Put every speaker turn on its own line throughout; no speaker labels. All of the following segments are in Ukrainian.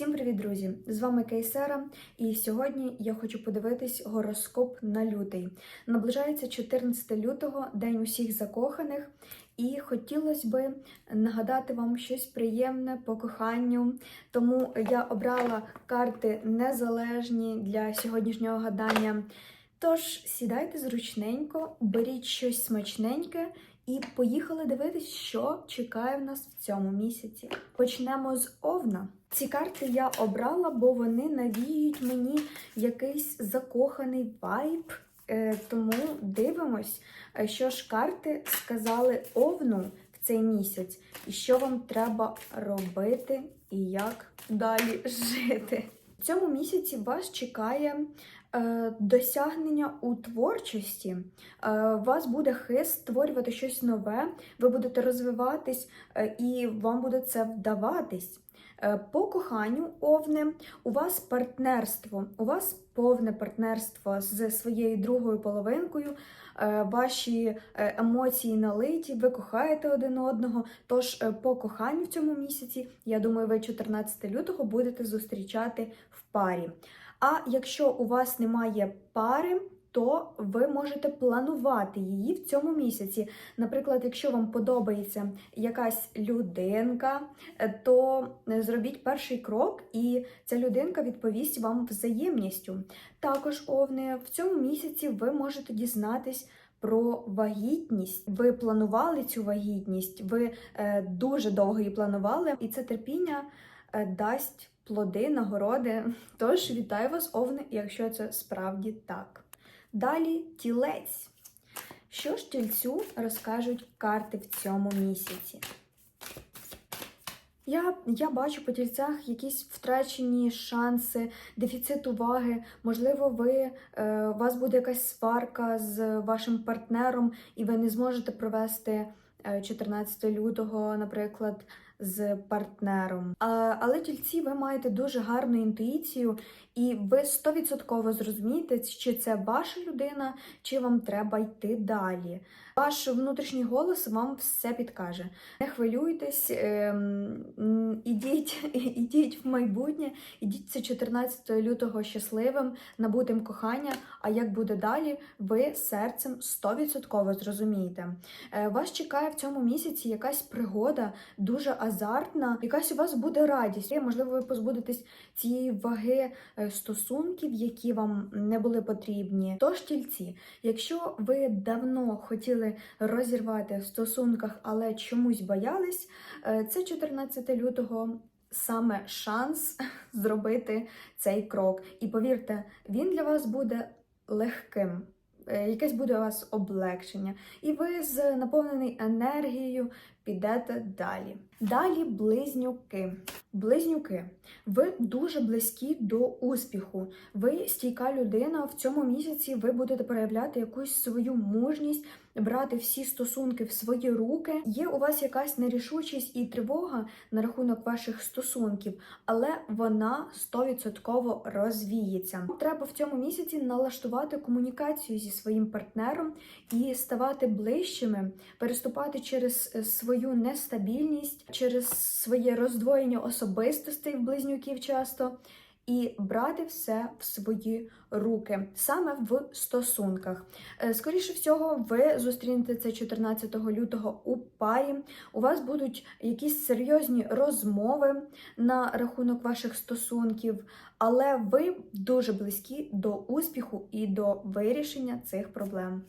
Всім привіт, друзі! З вами Кейсера, і сьогодні я хочу подивитись гороскоп на лютий. Наближається 14 лютого, день усіх закоханих, і хотілося би нагадати вам щось приємне по коханню. Тому я обрала карти незалежні для сьогоднішнього гадання. Тож сідайте зручненько, беріть щось смачненьке. І поїхали дивитись, що чекає в нас в цьому місяці. Почнемо з Овна. Ці карти я обрала, бо вони навіюють мені якийсь закоханий вайб. Е, тому дивимось, е, що ж карти сказали Овну в цей місяць, і що вам треба робити, і як далі жити. В цьому місяці вас чекає досягнення у творчості. Е, у вас буде хист створювати щось нове, ви будете розвиватись, е, і вам буде це вдаватись. Е, По коханню овни у вас партнерство, у вас повне партнерство з своєю другою половинкою, е, ваші е, емоції налиті, ви кохаєте один одного. Тож е, по коханню в цьому місяці, я думаю, ви 14 лютого будете зустрічати в парі. А якщо у вас немає пари, то ви можете планувати її в цьому місяці. Наприклад, якщо вам подобається якась людинка, е, то е, зробіть перший крок, і ця людинка відповість вам взаємністю. Також, овни, в цьому місяці ви можете дізнатись. Про вагітність ви планували цю вагітність, ви е, дуже довго її планували, і це терпіння дасть плоди, нагороди. Тож вітаю вас, овни, якщо це справді так. Далі тілець. Що ж тільцю розкажуть карти в цьому місяці? Я, я бачу по тільцях якісь втрачені шанси, дефіцит уваги. Можливо, ви, е, у вас буде якась сварка з вашим партнером, і ви не зможете провести е, 14 лютого, наприклад, з партнером. А, але тільці ви маєте дуже гарну інтуїцію, і ви 100% зрозумієте, чи це ваша людина, чи вам треба йти далі. Ваш внутрішній голос вам все підкаже. Не хвилюйтесь, ем, ідіть, ідіть в майбутнє, ідіть це 14 лютого щасливим, набутим кохання. А як буде далі, ви серцем 100% зрозумієте. Е, Вас чекає в цьому місяці якась пригода, дуже азартна, якась у вас буде радість. І, Можливо, ви позбудетесь цієї ваги е, стосунків, які вам не були потрібні. Тож тільці, якщо ви давно хотіли розірвати в стосунках, але чомусь боялись, е, це 14 лютого. Саме шанс зробити цей крок. І повірте, він для вас буде легким. Е, Якесь буде у вас облегшення, і ви з наповнений енергією підете далі. Далі близнюки. Близнюки, ви дуже близькі до успіху. Ви стійка людина. В цьому місяці ви будете проявляти якусь свою мужність, брати всі стосунки в свої руки. Є у вас якась нерішучість і тривога на рахунок ваших стосунків, але вона 100% розвіється. Треба в цьому місяці налаштувати комунікацію зі своїм партнером і ставати ближчими, переступати через е, свою нестабільність, через своє роздвоєння особистостей в близнюків часто. І брати все в свої руки саме в стосунках. Е, Скоріше всього, ви зустрінете це 14 лютого у парі. У вас будуть якісь серйозні розмови на рахунок ваших стосунків, але ви дуже близькі до успіху і до вирішення цих проблем.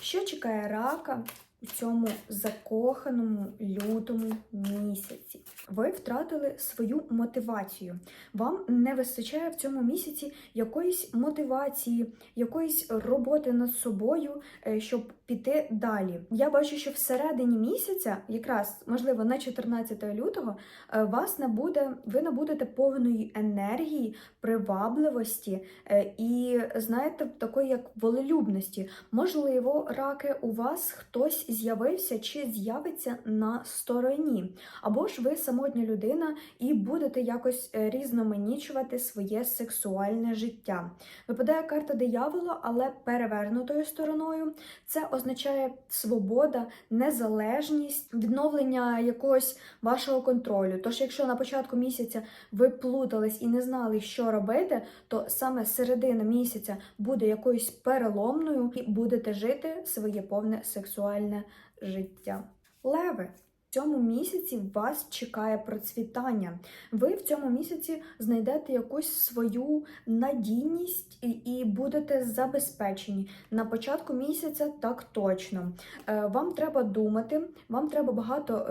Що чекає рака у цьому закоханому лютому місяці? Ви втратили свою мотивацію. Вам не вистачає в цьому місяці якоїсь мотивації, якоїсь роботи над собою, е, щоб піти далі. Я бачу, що всередині місяця, якраз можливо на 14 лютого, е, вас набуде, ви набудете повної енергії, привабливості е, і знаєте, такої як волелюбності. Можливо, раки у вас хтось з'явився чи з'явиться на стороні. Або ж ви самотня людина і будете якось е, різноманічувати своє сексуальне життя. Випадає карта диявола, але перевернутою стороною. Це означає свобода, незалежність, відновлення якогось вашого контролю. Тож, якщо на початку місяця ви плутались і не знали, що робити, то саме середина місяця буде якоюсь переломною і будете жити своє повне сексуальне життя. Леви. В цьому місяці вас чекає процвітання. Ви в цьому місяці знайдете якусь свою надійність і, будете забезпечені. На початку місяця так точно. Е, вам треба думати, вам треба багато.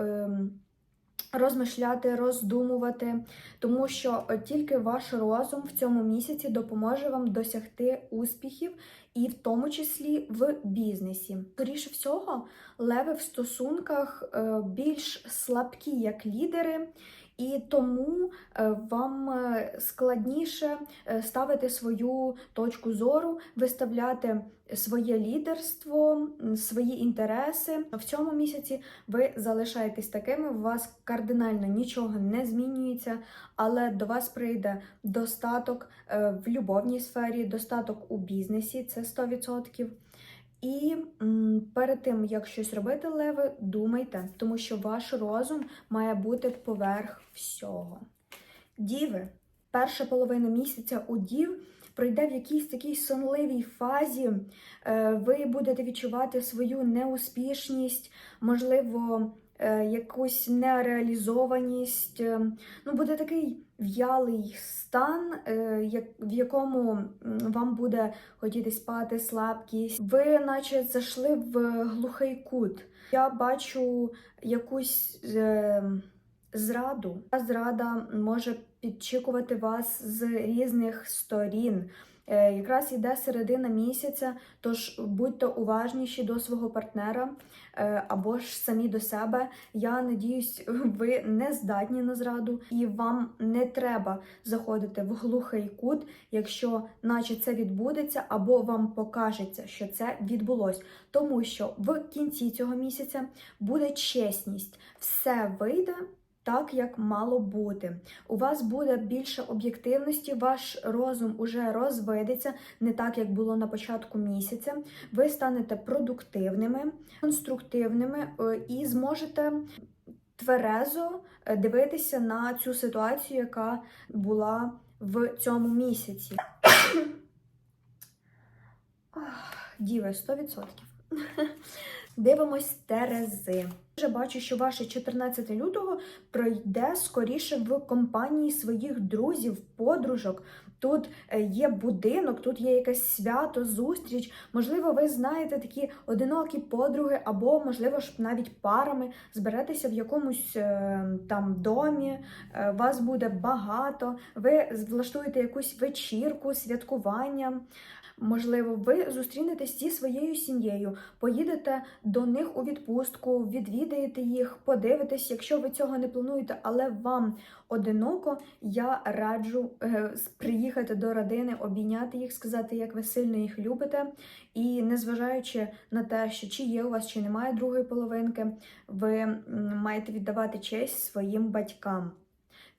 Розмишляти, роздумувати, тому що е, тільки ваш розум в цьому місяці допоможе вам досягти успіхів, і в тому числі в бізнесі. Скоріше всього, леви в стосунках е, більш слабкі як лідери, і тому е, вам е, складніше е, ставити свою точку зору, виставляти своє лідерство, свої інтереси. В цьому місяці ви залишаєтесь такими, у вас кардинально нічого не змінюється, але до вас прийде достаток в любовній сфері, достаток у бізнесі це 100%. І перед тим, як щось робити, леви, думайте, тому що ваш розум має бути поверх всього. Діви, перша половина місяця у дів пройде в якійсь такій сонливій фазі. Е, Ви будете відчувати свою неуспішність, можливо, е, якусь нереалізованість. Е, Ну, буде такий в'ялий стан, е, в якому вам буде хотіти спати, слабкість. Ви, наче, зайшли в глухий кут. Я бачу якусь е, зраду. Ця зрада може підчікувати вас з різних сторін. Е, Якраз іде середина місяця, тож будьте уважніші до свого партнера е, або ж самі до себе. Я надіюсь, ви не здатні на зраду, і вам не треба заходити в глухий кут, якщо наче це відбудеться, або вам покажеться, що це відбулось. Тому що в кінці цього місяця буде чесність, все вийде. Так, як мало бути. У вас буде більше об'єктивності, ваш розум уже розвидеться, не так, як було на початку місяця. Ви станете продуктивними, конструктивними е, і зможете тверезо е, дивитися на цю ситуацію, яка була в цьому місяці. Діви, 100%. Дивимось Терези. Вже бачу, що ваше 14 лютого пройде скоріше в компанії своїх друзів, подружок. Тут е, є будинок, тут є якесь свято, зустріч. Можливо, ви знаєте такі одинокі подруги, або, можливо, ж навіть парами зберетеся в якомусь е, там домі, е, вас буде багато, ви влаштуєте якусь вечірку, святкування. Можливо, ви зустрінетесь зі своєю сім'єю, поїдете до них у відпустку, відвідаєте їх, подивитесь, якщо ви цього не плануєте, але вам одиноко, я раджу е, приїхати до родини, обійняти їх, сказати, як ви сильно їх любите. І незважаючи на те, що чи є у вас, чи немає другої половинки, ви маєте віддавати честь своїм батькам.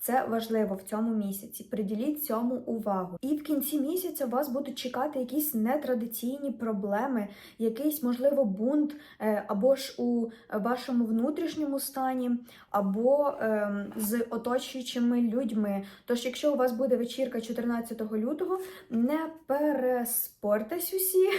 Це важливо в цьому місяці. Приділіть цьому увагу. І в кінці місяця вас будуть чекати якісь нетрадиційні проблеми, якийсь, можливо, бунт, е, або ж у вашому внутрішньому стані, або ем, з оточуючими людьми. Тож, якщо у вас буде вечірка 14 лютого, не переспортесь усі,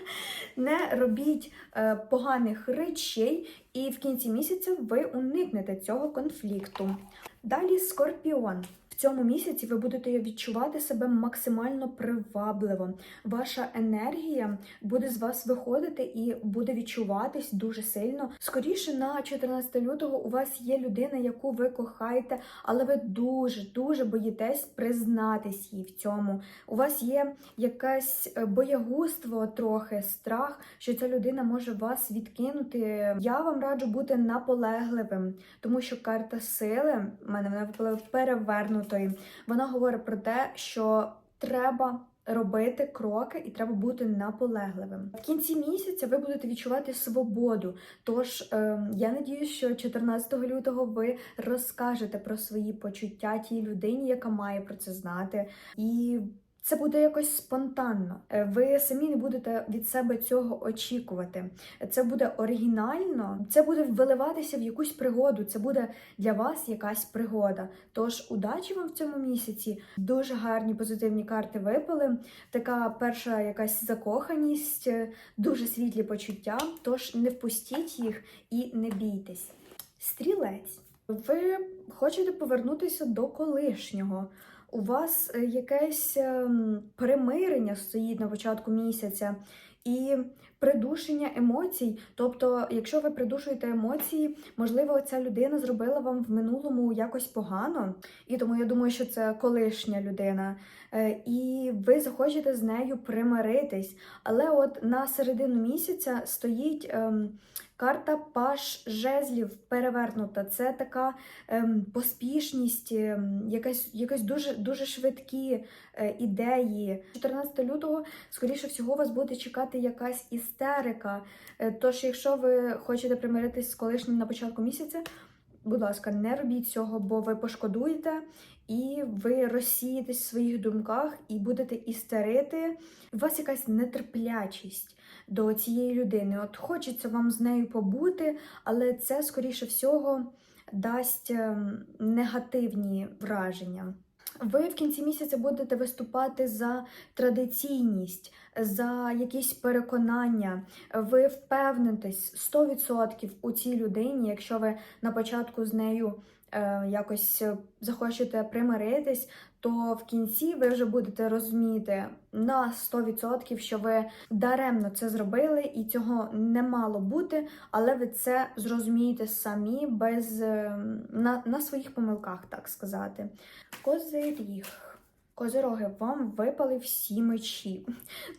не робіть е, поганих речей, і в кінці місяця ви уникнете цього конфлікту. Далі скорпіон. Цьому місяці ви будете відчувати себе максимально привабливо. Ваша енергія буде з вас виходити і буде відчуватись дуже сильно. Скоріше на 14 лютого у вас є людина, яку ви кохаєте, але ви дуже дуже боїтесь признатись їй в цьому. У вас є якесь е, боягузтво, трохи страх, що ця людина може вас відкинути. Я вам раджу бути наполегливим, тому що карта сили в мене вона випала перевернутої. Вона говорить про те, що треба робити кроки і треба бути наполегливим. В кінці місяця ви будете відчувати свободу. Тож е, я надіюсь, що 14 лютого ви розкажете про свої почуття тій людині, яка має про це знати. І це буде якось спонтанно. Е, Ви самі не будете від себе цього очікувати. Це буде оригінально, це буде виливатися в якусь пригоду. Це буде для вас якась пригода. Тож удачі вам в цьому місяці. Дуже гарні позитивні карти випали. Така перша якась закоханість, е, дуже світлі почуття. Тож не впустіть їх і не бійтесь. Стрілець. Ви хочете повернутися до колишнього. У вас е, якесь перемирення примирення стоїть на початку місяця? І придушення емоцій. Тобто, якщо ви придушуєте емоції, можливо, ця людина зробила вам в минулому якось погано, і тому я думаю, що це колишня людина. Е, І ви захочете з нею примиритись. Але от на середину місяця стоїть ем, карта Паш жезлів перевернута. Це така ем, поспішність, ем, якась, якась дуже, дуже швидкі е, ідеї. 14 лютого, скоріше всього, вас буде чекати якась істерика. Е, Тож, якщо ви хочете примиритись з колишнім на початку місяця, будь ласка, не робіть цього, бо ви пошкодуєте. І ви розсієтесь в своїх думках і будете істерити. У вас якась нетерплячість до цієї людини. От хочеться вам з нею побути, але це, скоріше всього, дасть ем, негативні враження. Ви в кінці місяця будете виступати за традиційність, за якісь переконання. Ви впевнитесь 100% у цій людині, якщо ви на початку з нею е, якось захочете примиритись, то в кінці ви вже будете розуміти на 100%, що ви даремно це зробили, і цього не мало бути, але ви це зрозумієте самі без е, на, на своїх помилках, так сказати. Козиріг. Козироги, вам випали всі мечі.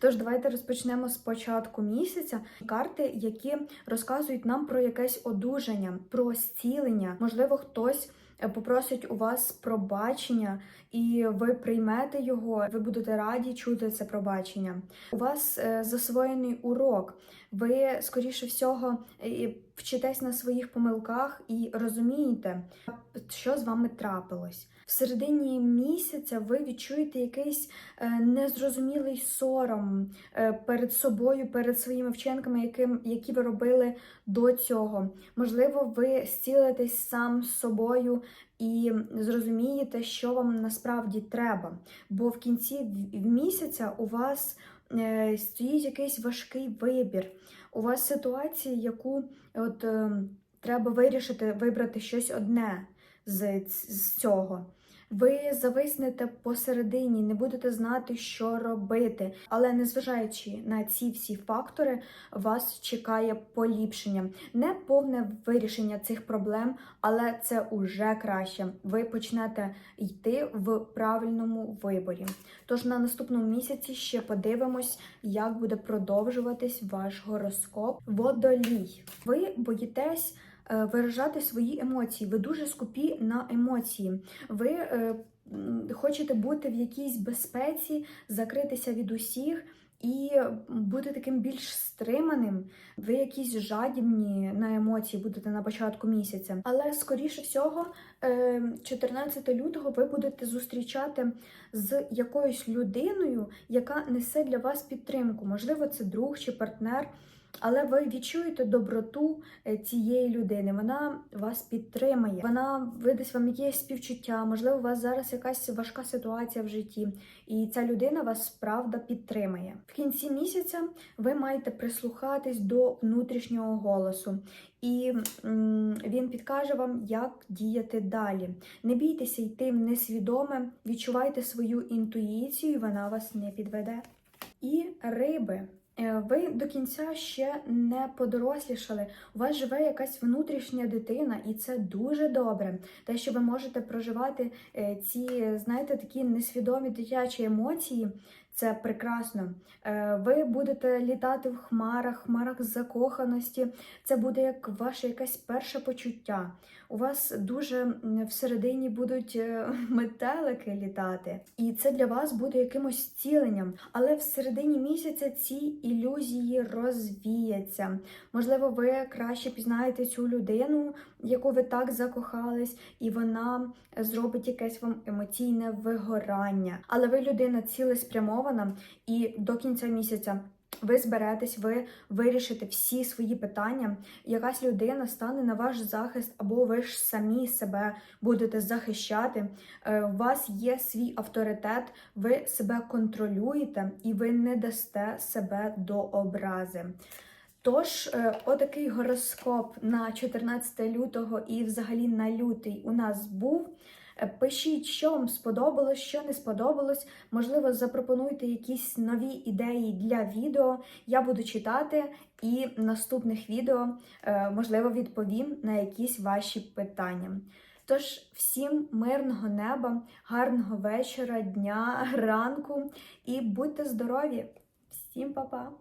Тож давайте розпочнемо з початку місяця. Карти, які розказують нам про якесь одужання, про зцілення. Можливо, хтось попросить у вас пробачення, і ви приймете його. Ви будете раді чути це пробачення. У вас е, засвоєний урок. Ви, скоріше всього, е, вчитесь на своїх помилках і розумієте, що з вами трапилось. В середині місяця ви відчуєте якийсь е, незрозумілий сором е, перед собою, перед своїми вчинками, які ви робили до цього. Можливо, ви зцілитесь сам з собою і зрозумієте, що вам насправді треба. Бо в кінці місяця у вас стоїть якийсь важкий вибір. У вас ситуація, яку от, е, треба вирішити, вибрати щось одне з, з цього. Ви зависнете посередині, не будете знати, що робити. Але незважаючи на ці всі фактори, вас чекає поліпшення. Не повне вирішення цих проблем, але це уже краще. Ви почнете йти в правильному виборі. Тож на наступному місяці ще подивимось, як буде продовжуватись ваш гороскоп. Водолій. Ви боїтесь виражати свої емоції. Ви дуже скупі на емоції. Ви е, хочете бути в якійсь безпеці, закритися від усіх. І бути таким більш стриманим, ви якісь жадібні на емоції будете на початку місяця. Але скоріше всього, е, 14 лютого ви будете зустрічати з якоюсь людиною, яка несе для вас підтримку. Можливо, це друг чи партнер. Але ви відчуєте доброту е, цієї людини. Вона вас підтримає, вона видасть вам якесь співчуття. Можливо, у вас зараз якась важка ситуація в житті, і ця людина вас правда підтримає. В кінці місяця ви маєте прислухатись до внутрішнього голосу, і він підкаже вам, як діяти далі. Не бійтеся йти в несвідоме, відчувайте свою інтуїцію, вона вас не підведе. І риби. Е, Ви до кінця ще не подорослішали. У вас живе якась внутрішня дитина, і це дуже добре. Те, що ви можете проживати е, ці, знаєте, такі несвідомі дитячі емоції, це прекрасно. Е, Ви будете літати в хмарах, хмарах закоханості. Це буде як ваше якесь перше почуття. У вас дуже всередині будуть е, метелики літати, і це для вас буде якимось зціленням. Але всередині місяця ці ілюзії розвіяться. Можливо, ви краще пізнаєте цю людину, яку ви так закохались, і вона зробить якесь вам емоційне вигорання. Але ви людина цілеспрямована, і до кінця місяця. Ви зберетесь, ви вирішите всі свої питання. Якась людина стане на ваш захист, або ви ж самі себе будете захищати. Е, У вас є свій авторитет, ви себе контролюєте і ви не дасте себе до образи. Тож, е, отакий гороскоп на 14 лютого і взагалі на лютий у нас був. Е, Пишіть, що вам сподобалось, що не сподобалось. Можливо, запропонуйте якісь нові ідеї для відео. Я буду читати і в наступних відео, е, можливо, відповім на якісь ваші питання. Тож, всім мирного неба, гарного вечора, дня, ранку і будьте здорові! Всім па-па!